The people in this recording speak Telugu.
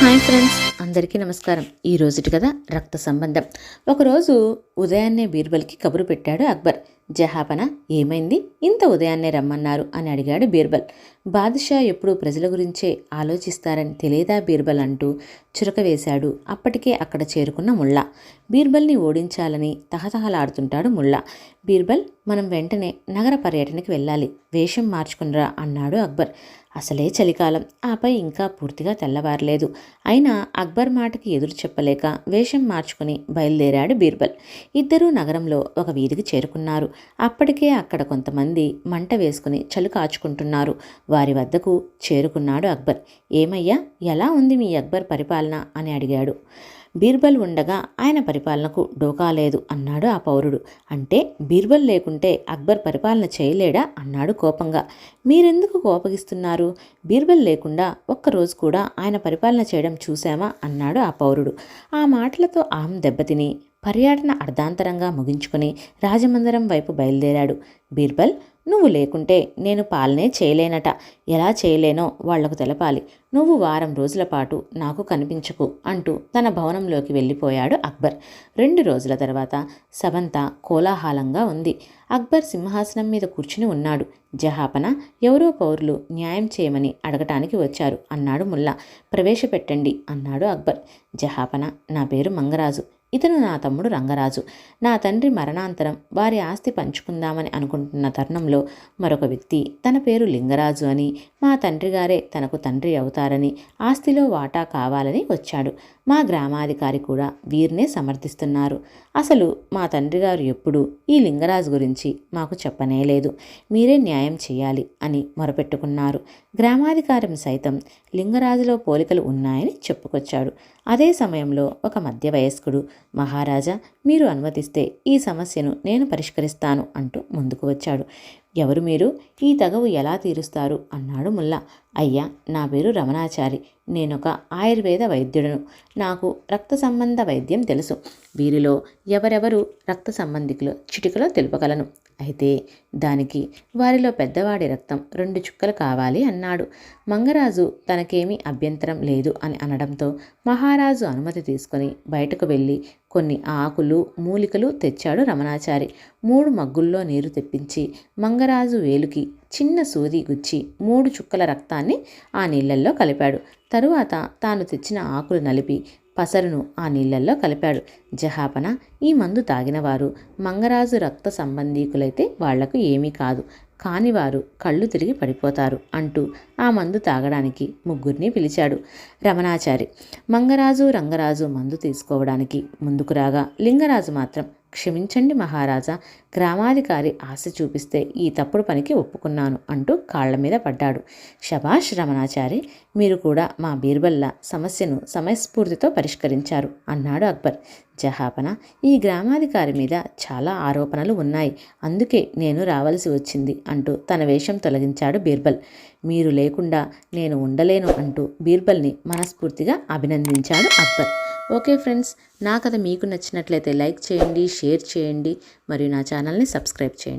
Hi friends. అందరికీ నమస్కారం. ఈ రోజుటి కదా రక్త సంబంధం. ఒకరోజు ఉదయాన్నే బీర్బల్కి కబురు పెట్టాడు అక్బర్. జహాపన ఏమైంది? ఇంత ఉదయాన్నే రమ్మన్నారు అని అడిగాడు బీర్బల్. బాదుషా ఎప్పుడూ ప్రజల గురించే ఆలోచిస్తారని తెలియదా బీర్బల్ అంటూ చురక వేశాడు. అప్పటికే అక్కడ చేరుకున్న ముళ్ళా బీర్బల్ని ఓడించాలని తహతహలాడుతుంటాడు ముళ్ళా బీర్బల్ మనం వెంటనే నగర పర్యటనకి వెళ్ళాలి. వేషం మార్చుకునిరా అన్నాడు అక్బర్. అసలే చలికాలం. ఆపై ఇంకా పూర్తిగా తెల్లవారలేదు. అయినా అక్బర్ మాటకి ఎదురు చెప్పలేక వేషం మార్చుకుని బయలుదేరాడు బీర్బల్. ఇద్దరూ నగరంలో ఒక వీధికి చేరుకున్నారు. అప్పటికే అక్కడ కొంతమంది మంట వేసుకుని చలుకాచుకుంటున్నారు వారి వద్దకు చేరుకున్నాడు అక్బర్. ఏమయ్యా? ఎలా ఉంది మీ అక్బర్ పరిపాలన? అని అడిగాడు. బీర్బల్ ఉండగా ఆయన పరిపాలనకు డోకా లేదు అన్నాడు ఆ పౌరుడు. అంటే బీర్బల్ లేకుంటే అక్బర్ పరిపాలన చేయలేడా? అన్నాడు కోపంగా. మీరెందుకు కోపగిస్తున్నారు? బీర్బల్ లేకుండా ఒక్కరోజు కూడా ఆయన పరిపాలన చేయడం చూశామా? అన్నాడు ఆ పౌరుడు. ఆ మాటలతో ఆమె దెబ్బతిని పర్యటన అర్ధాంతరంగా ముగించుకుని రాజమందిరం వైపు బయలుదేరాడు. బీర్బల్ నువ్వు లేకుంటే నేను పాలనే చేయలేనట. ఎలా చేయలేనో వాళ్ళకు తెలపాలి. నువ్వు వారం రోజుల పాటు నాకు కనిపించకు అంటూ తన భవనంలోకి వెళ్ళిపోయాడు అక్బర్. రెండు రోజుల తర్వాత సబంతా కోలాహలంగా ఉంది. అక్బర్ సింహాసనం మీద కూర్చుని ఉన్నాడు. జహాపన ఎవరో పౌరులు న్యాయం చేయమని అడగటానికి వచ్చారు అన్నాడు ముల్లా. ప్రవేశపెట్టండి అన్నాడు అక్బర్. జహాపన నా పేరు మంగరాజు. ఇతను నా తమ్ముడు రంగరాజు. నా తండ్రి మరణాంతరం వారి ఆస్తి పంచుకుందామని అనుకుంటున్న తరుణంలో మరొక వ్యక్తి తన పేరు లింగరాజు అని మా తండ్రి గారే తనకు తండ్రి అవుతారని ఆస్తిలో వాటా కావాలని వచ్చాడు. మా గ్రామాధికారి కూడా వీరినే సమర్థిస్తున్నారు. అసలు మా తండ్రి గారు ఎప్పుడూ ఈ లింగరాజు గురించి మాకు చెప్పనేలేదు మీరే న్యాయం చేయాలి అని మొరపెట్టుకున్నారు. గ్రామాధికారం సైతం లింగరాజులో పోలికలు ఉన్నాయని చెప్పుకొచ్చాడు. అదే సమయంలో ఒక మధ్య వయస్కుడు మహారాజా మీరు అనుమతిస్తే ఈ సమస్యను నేను పరిష్కరిస్తాను అంటూ ముందుకు వచ్చాడు. ఎవరు మీరు? ఈ తగవు ఎలా తీరుస్తారు? అన్నాడు ముల్లా. అయ్యా నా పేరు రమణాచారి. నేనొక ఆయుర్వేద వైద్యుడను. నాకు రక్త సంబంధ వైద్యం తెలుసు. వీరిలో ఎవరెవరు రక్త సంబంధికులు చిటికలో తెలుపగలను. అయితే దానికి వారిలో పెద్దవాడి రక్తం రెండు చుక్కలు కావాలి అన్నాడు. మంగరాజు తనకేమీ అభ్యంతరం లేదు అని అనడంతో మహారాజు అనుమతి తీసుకొని బయటకు వెళ్ళి కొన్ని ఆకులు మూలికలు తెచ్చాడు రమణాచారి. మూడు మగ్గుల్లో నీరు తెప్పించి మంగరాజు వేలుకి చిన్న సూది గుచ్చి మూడు చుక్కల రక్తాన్ని ఆ నీళ్ళల్లో కలిపాడు. తరువాత తాను తెచ్చిన ఆకులు నలిపి పసరును ఆ నీళ్ళల్లో కలిపాడు. జహాపన ఈ మందు తాగినవారు మంగరాజు రక్త సంబంధీకులైతే వాళ్ళకు ఏమీ కాదు. కాని వారు కళ్ళు తిరిగి పడిపోతారు అంటూ ఆ మందు తాగడానికి ముగ్గురిని పిలిచాడు రమణాచారి. మంగరాజు రంగరాజు మందు తీసుకోవడానికి ముందుకు రాగా లింగరాజు మాత్రం క్షమించండి మహారాజా గ్రామాధికారి ఆశ చూపిస్తే ఈ తప్పుడు పనికి ఒప్పుకున్నాను అంటూ కాళ్ళ మీద పడ్డాడు. శభాష్ రమణాచారి మీరు కూడా మా బీర్బల్లా సమస్యను సమయస్ఫూర్తితో పరిష్కరించారు అన్నాడు అక్బర్. జహాపన ఈ గ్రామాధికారి మీద చాలా ఆరోపణలు ఉన్నాయి అందుకే నేను రావలసి వచ్చింది అంటూ తన వేషం తొలగించాడు బీర్బల్. మీరు లేకుండా నేను ఉండలేను అంటూ బీర్బల్ని మనస్ఫూర్తిగా అభినందించాడు అక్బర్. ఓకే ఫ్రెండ్స్ నా కథ మీకు నచ్చినట్లయితే లైక్ చేయండి షేర్ చేయండి మరియు నా ఛానల్ని సబ్స్క్రైబ్ చేయండి.